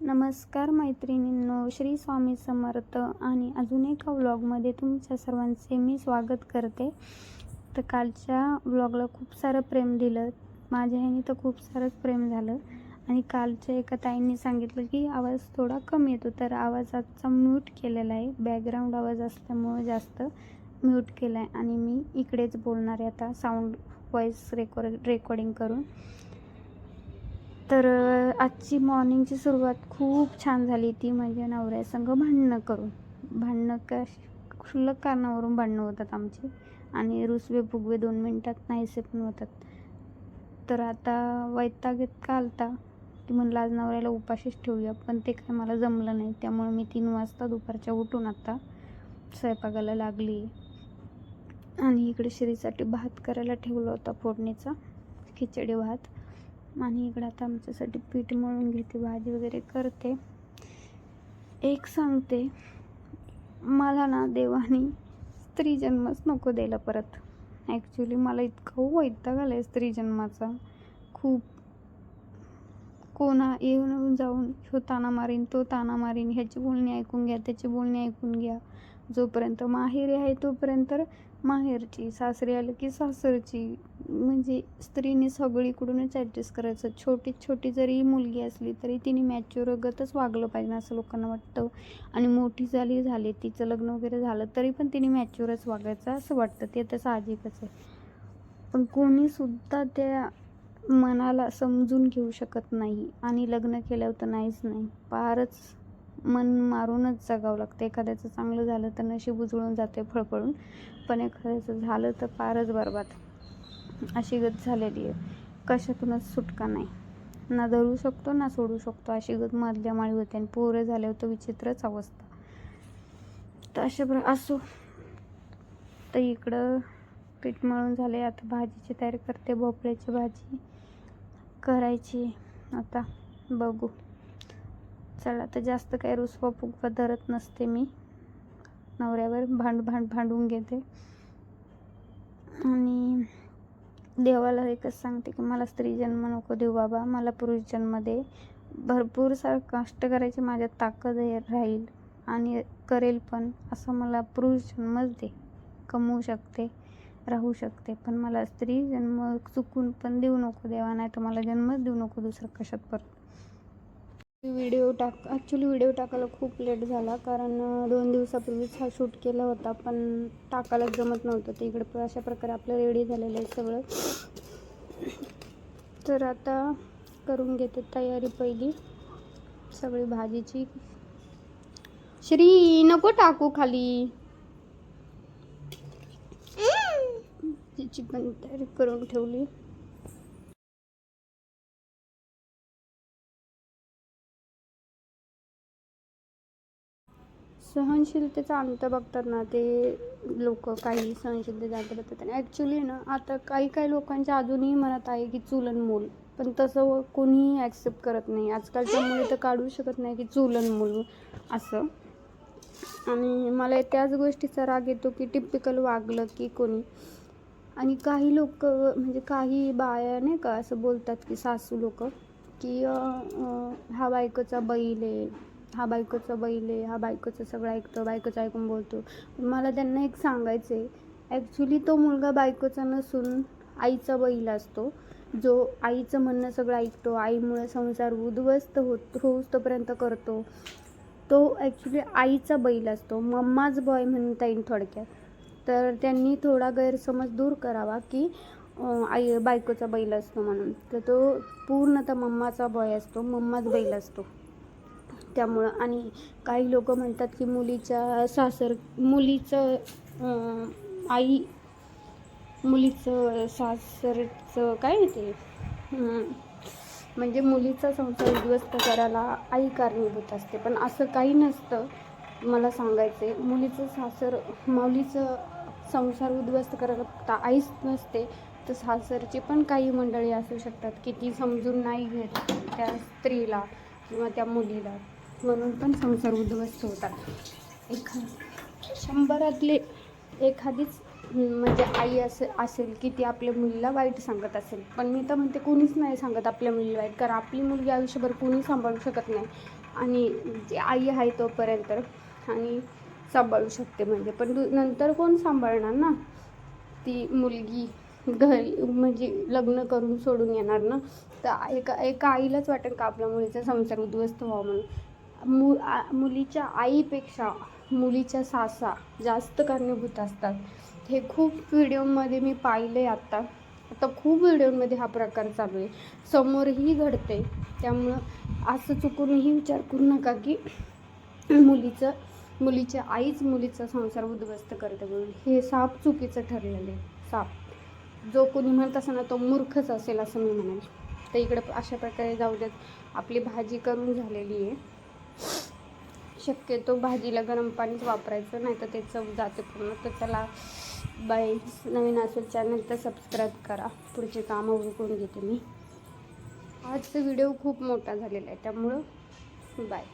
नमस्कार मैत्रिणींनो श्री स्वामी समर्थ आणि अजून एका व्लॉगमध्ये तुमच्या सर्वांचे मी स्वागत करते. तर कालच्या व्लॉगला खूप सारं प्रेम दिलं. माझ्या ह्याने तर खूप सारंच प्रेम झालं. आणि कालच्या एका ताईंनी सांगितलं की आवाज थोडा कमी येतो तर आवाजाचा म्यूट केलेला आहे. बॅकग्राऊंड आवाज असल्यामुळे जास्त म्यूट केला आहे आणि मी इकडेच बोलणार आहे आता साऊंड व्हॉईस रेकॉर्ड रेकॉर्डिंग करून. तर आजची मॉर्निंगची सुरुवात खूप छान झाली ती म्हणजे नवऱ्यासंग भांडणं करून. भांडणं का क्षुल्लक कारणावरून भांडणं होतात आमची. आणि रुसवे फुगवे दोन मिनटात नाहीसे पण होतात. तर आता वैताग का आलता की म्हणलं आज नवऱ्याला उपाशीच ठेवूया पण ते काय मला जमलं नाही. त्यामुळे मी तीन वाजता दुपारच्या उठून आता स्वयंपाकाला लागली. आणि इकडे श्रीसाठी भात करायला ठेवला होता फोडणीचा खिचडी भात. आणि इकडं आता आमच्यासाठी पीठ मळून घेते भाजी वगैरे करते. एक सांगते मला ना देवाने स्त्री जन्मच नको द्यायला परत. ॲक्च्युली मला इतकं वैताग आला आहे स्त्री जन्माचा. खूप कोणा येऊन जाऊन ह्यो ताना मारीन तो ताना मारीन ह्याची बोलणी ऐकून घ्या त्याची बोलणी ऐकून घ्या. जोपर्यंत माहेरी आहे तोपर्यंत माहेरची सासरी आलं की सासरची. म्हणजे स्त्रीने सगळीकडूनच ॲडजस्ट करायचं. छोटी छोटी जरी मुलगी असली तरी तिने मॅच्युरगतच वागलं पाहिजे असं लोकांना वाटतं. आणि मोठी झाली झाली तिचं लग्न वगैरे झालं तरी पण तिने मॅच्युरच वागायचं असं वाटतं. ते तर साहजिकच आहे. पण कोणीसुद्धा त्या मनाला समजून घेऊ शकत नाही. आणि लग्न केल्यावर तर नाहीच नाही. फारच मन मारूनच जगावं लागतं. एखाद्याचं चांगलं झालं तर नशीब उजळून जाते फळफळून. पण एखाद्याचं झालं तर फारच बरबाद. अशी गत झालेली आहे. कशातूनच सुटका नाही. ना धरू शकतो ना सोडू शकतो. अशी गत मधल्या माळी होते आणि पोरं झाल्यावर तर विचित्रच अवस्था. तर अशा प्र असो. तर इकडं पीठ मळून झाले. आता भाजीची तयारी करते. भोपळ्याची भाजी करायची. आता बघू. चला तर जास्त काही रुसवा फुगवा धरत नसते मी. नवऱ्यावर भांड भांड भांडून घेते. आणि देवाला एकच सांगते की मला स्त्री जन्म नको देऊ बाबा. मला पुरुष जन्म दे. भरपूर सार कष्ट करायची माझ्या ताकद राहील आणि करेल पण. असं मला पुरुष जन्मच दे. कमवू शकते राहू शकते. पण मला स्त्री जन्म चुकून पण देऊ नको देवा. नाही तर मला जन्मच देऊ नको दुसरं कशात परत. व्हिडिओ टाक ॲक्च्युली व्हिडिओ टाकायला खूप लेट झाला. कारण दोन दिवसापूर्वीच हा शूट केला होता पण टाकायला जमत नव्हतं. तर इकडे अशा प्रकारे आपलं रेडी झालेलं आहे सगळं. तर आता करून घेते तयारी पहिली. सगळी भाजीची. श्री नको टाकू खाली. तिची पण तयारी करून ठेवली. सहनशीलतेचा अंत बघतात ना ते लोक काही सहनशीलतेचा अंत बघतात. आणि ॲक्च्युली ना आता काही काही लोकांच्या अजूनही मनात आहे की चुलन मूल. पण तसं व कोणीही ॲक्सेप्ट करत नाही. आजकालच्या मुली तर काढू शकत नाही की चुलन मूल असं. आणि मला त्याच गोष्टीचा राग येतो की टिपिकल वागलं की कोणी. आणि काही लोक म्हणजे काही बाया नाही का असं बोलतात की सासू लोक की हा बायकोचा बैल आहे. हा बायकोचा बैल आहे हा बायकोचं सगळं ऐकतो बायकोचं ऐकून बोलतो. मला त्यांना एक सांगायचं आहे ॲक्च्युली तो मुलगा बायकोचा नसून आईचा बैल असतो. जो आईचं म्हणणं सगळं ऐकतो आईमुळे संसार उद्ध्वस्त होत होऊस तोपर्यंत करतो. तो ॲक्च्युली आईचा बैल असतो मम्माच बॉय म्हणता येईल थोडक्यात. तर त्यांनी थोडा गैरसमज दूर करावा की आई बायकोचा बैल असतो म्हणून. तर तो पूर्णतः मम्माचा बॉय असतो मम्माच बैल असतो. त्यामुळं आणि काही लोक म्हणतात की मुलीच्या सासर मुलीचं आई मुलीचं सासरचं काय ते? म्हणजे मुलीचा संसार उद्ध्वस्त करायला आई कारणीभूत असते. पण असं काही नसतं मला सांगायचं आहे मुलीचं सासर मुलीचं संसार उद्ध्वस्त करायला फक्त आईच नसते तर सासरची पण काही मंडळी असू शकतात की ती समजून नाही घेत त्या स्त्रीला किंवा त्या मुलीला. म्हणून पण संसार उद्ध्वस्त होतात. एखा शंभरातले एखादीच म्हणजे आई असे असेल की ती आपल्या मुलीला वाईट सांगत असेल. पण मी तर म्हणते कोणीच नाही सांगत आपल्या मुलीला वाईट कारण आपली मुलगी आयुष्यभर कोणी सांभाळू शकत नाही. आणि जी आई आहे तोपर्यंत आणि सांभाळू शकते म्हणजे. पण नंतर कोण सांभाळणार ना? ती मुलगी घरी म्हणजे लग्न करून सोडून येणार ना? तर एका एका आईलाच वाटेल का आपल्या मुलीचा संसार उद्ध्वस्त व्हावा म्हणून? मु आ मुलीच्या आईपेक्षा मुलीच्या सासा जास्त कारणीभूत असतात. हे खूप व्हिडिओमध्ये मी पाहिले आत्ता आता खूप व्हिडिओमध्ये हा प्रकार चालू आहे. समोरही घडते. त्यामुळं असं चुकूनही विचार करू नका की मुलीचं मुलीच्या आईच मुलीचा संसार उद्ध्वस्त करते म्हणून. हे साप चुकीचं ठरलेलं आहे. साप. जो कोणी म्हणत असताना तो मूर्खच असेल असं मी म्हणेल तर इकडं अशा प्रकारे जाऊ देत आपली भाजी करून झालेली आहे. शक्यतो भाजीला गरम पाणीच वापरायचं नाही तर ते चव जाते पूर्ण. तर चला बाय. नवीन असेल चॅनल तर सबस्क्राईब करा. पुढचे कामं उरकून घेते मी. आजचा व्हिडिओ खूप मोठा झालेला आहे त्यामुळं बाय